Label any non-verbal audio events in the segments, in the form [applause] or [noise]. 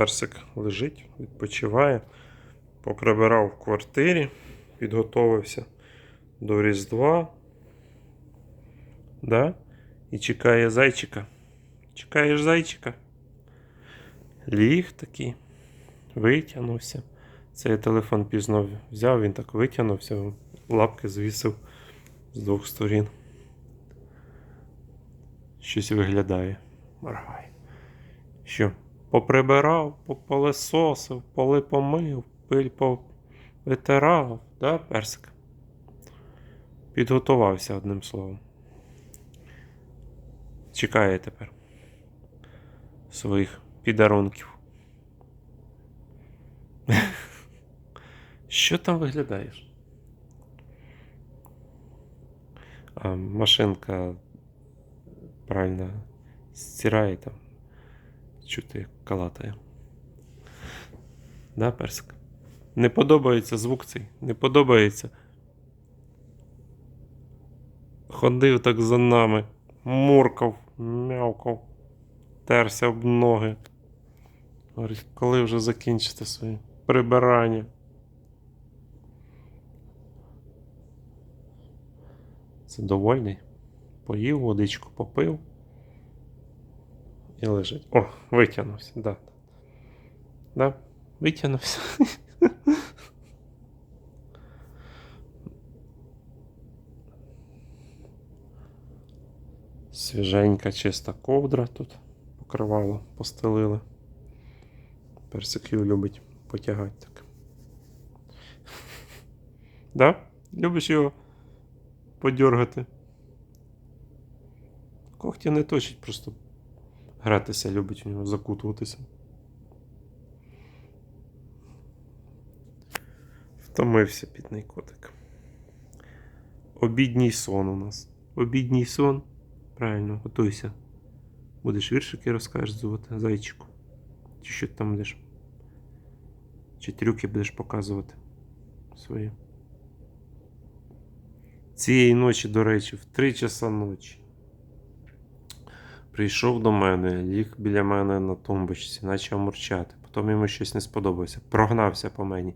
Персик лежить, відпочиває. Поприбирав в квартирі, підготовився до Різдва. Да? І чекає зайчика. Чекаєш зайчика? Ліг такий, витягнувся. Це я телефон пізно взяв, він так витягнувся, лапки звісив з двох сторін. Щось виглядає. Моргай. Що? Поприбирав, попилесосив, поли помив, пиль повитирав, да, персик? Підготувався одним словом. Чекає тепер своїх підарунків. [laughs] Що там виглядаєш? А, машинка правильно стирає там. Чути як калатає. Да, персик? Не подобається звук цей. Не подобається. Ходив так за нами, муркав, мявкав, терся об ноги. Говорить, коли вже закінчите своє прибирання. Це довольний. Поїв, водичку попив. І лежить. О, витягнувся, да. Да, витягнувся. Свіженька, чиста ковдра тут покривало, постелили. Персик його любить потягати так. Да? Любиш його подергати? Когті не точить, просто гратися любить в нього, закутуватися. Втомився бідний котик. Обідній сон у нас. Обідній сон. Правильно, готуйся. Будеш віршики розказувати зайчику. Чи що ти там будеш? Чи трюки будеш показувати свої. Цієї ночі, до речі, в 3 часа ночі. Прийшов до мене, ліг біля мене на тумбочці, почав мурчати. Потім йому щось не сподобалося. Прогнався по мені.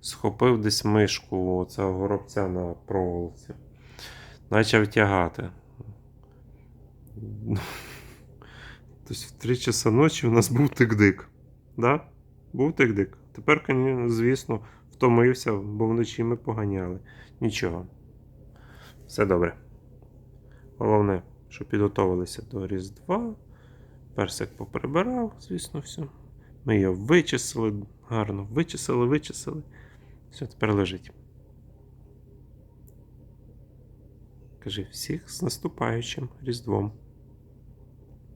Схопив десь мишку цього горобця на проволоці. Почав тягати. Тобто в 3 часа ночі у нас був тик-дик. Да? Був тик-дик. Тепер, звісно, втомився, бо вночі ми поганяли. Нічого. Все добре. Головне, що підготовилися до Різдва. Персик поприбирав, звісно, все. Ми його вичислили гарно, вичислили, вичислили. Все, тепер лежить. Кажи всіх з наступаючим Різдвом.